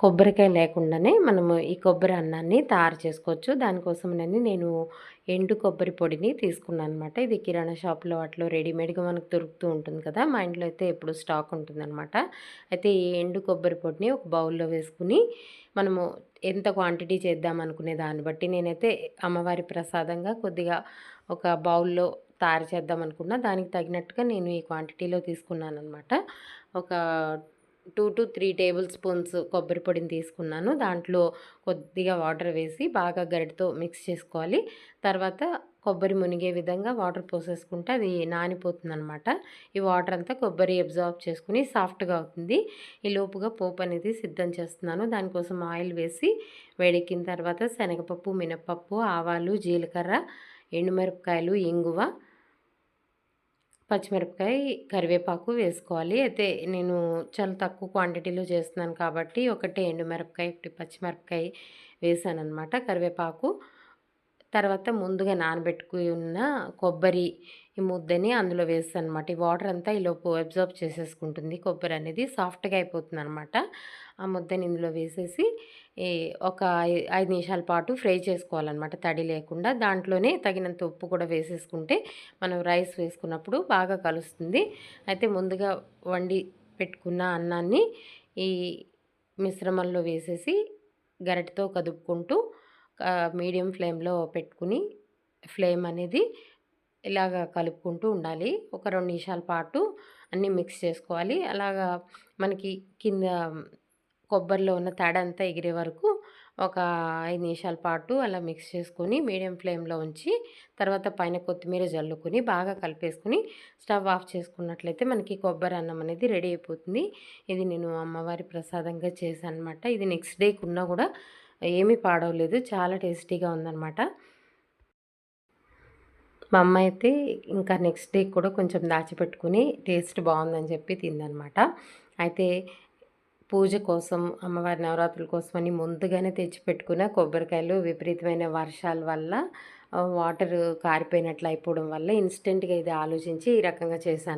కొబ్బరికాయ లేకుండానే మనము ఈ కొబ్బరి అన్నాన్ని తయారు చేసుకోవచ్చు. దానికోసమని నేను ఎండు కొబ్బరి పొడిని తీసుకున్నాను అనమాట ఇది కిరాణా షాప్లో అట్లా రెడీమేడ్గా మనకు దొరుకుతూ ఉంటుంది కదా! మా ఇంట్లో అయితే ఎప్పుడు స్టాక్ ఉంటుందన్నమాట. అయితే ఈ ఎండు కొబ్బరి పొడిని ఒక బౌల్లో వేసుకుని మనము ఎంత క్వాంటిటీ చేద్దాం అనుకునే దాన్ని బట్టి నేనైతే అమ్మవారి ప్రసాదంగా కొద్దిగా ఒక బౌల్లో తయారు చేద్దాం అనుకున్నా దానికి తగినట్టుగా నేను ఈ క్వాంటిటీలో తీసుకున్నాను అనమాట ఒక two to three table spoons కొబ్బరి పొడిని తీసుకున్నాను. దాంట్లో కొద్దిగా వాటర్ వేసి బాగా గరిటతో మిక్స్ చేసుకోవాలి. తర్వాత కొబ్బరి మునిగే విధంగా వాటర్ పోసేసుకుంటే అది నానిపోతుంది అనమాట ఈ వాటర్ అంతా కొబ్బరి అబ్జార్బ్ చేసుకుని సాఫ్ట్గా అవుతుంది. ఈ లోపుగా పోపు అనేది సిద్ధం చేస్తున్నాను. దానికోసం ఆయిల్ వేసి వేడెక్కిన తర్వాత శనగపప్పు మినపప్పు ఆవాలు జీలకర్ర ఎండుమిరపకాయలు ఇంగువ పచ్చిమిరపకాయ కరివేపాకు వేసుకోవాలి. అయితే నేను చాలా తక్కువ క్వాంటిటీలో చేస్తున్నాను కాబట్టి ఒకటి ఎండుమిరపకాయ ఒకటి పచ్చిమిరపకాయ వేసాను అనమాట కరివేపాకు. తర్వాత ముందుగా నానబెట్టుకుని ఉన్న కొబ్బరి ఈ ముద్దని అందులో వేస్తాను అనమాట ఈ వాటర్ అంతా ఈలోపు అబ్జర్వ్ చేసేసుకుంటుంది. కొబ్బరి అనేది సాఫ్ట్గా అయిపోతుంది అనమాట ఆ ముద్దని ఇందులో వేసేసి ఒక ఐదు నిమిషాల పాటు ఫ్రై చేసుకోవాలన్నమాట తడి లేకుండా దాంట్లోనే తగినంత ఉప్పు కూడా వేసేసుకుంటే మనం రైస్ వేసుకున్నప్పుడు బాగా కలుస్తుంది. అయితే ముందుగా వండి పెట్టుకున్న అన్నాన్ని ఈ మిశ్రమంలో వేసేసి గరిటతో కదుపుకుంటూ మీడియం ఫ్లేమ్లో పెట్టుకుని ఫ్లేమ్ అనేది ఇలాగ కలుపుకుంటూ ఉండాలి. ఒక రెండు నిమిషాల పాటు అన్నీ మిక్స్ చేసుకోవాలి. అలాగా మనకి కింద కొబ్బరిలో ఉన్న తడంతా ఎగిరే వరకు ఒక ఐదు నిమిషాల పాటు అలా మిక్స్ చేసుకొని మీడియం ఫ్లేమ్లో ఉంచి తర్వాత పైన కొత్తిమీర జల్లుకొని బాగా కలిపేసుకుని స్టవ్ ఆఫ్ చేసుకున్నట్లయితే మనకి కొబ్బరి అన్నం అనేది రెడీ అయిపోతుంది. ఇది నేను అమ్మవారి ప్రసాదంగా చేశాను అనమాట ఇది నెక్స్ట్ డేకి ఉన్నా కూడా ఏమీ పాడవలేదు. చాలా టేస్టీగా ఉందన్నమాట. మా అమ్మ అయితే ఇంకా నెక్స్ట్ డే కూడా కొంచెం దాచిపెట్టుకుని టేస్ట్ బాగుందని చెప్పి తిందనమాట. అయితే పూజ కోసం అమ్మవారి నవరాత్రుల కోసమని ముందుగానే తెచ్చిపెట్టుకున్న కొబ్బరికాయలు విపరీతమైన వర్షాల వల్ల వాటర్ కారిపోయినట్లు అయిపోవడం వల్ల ఇన్స్టెంట్గా ఇది ఆలోచించి ఈ రకంగా చేశాను.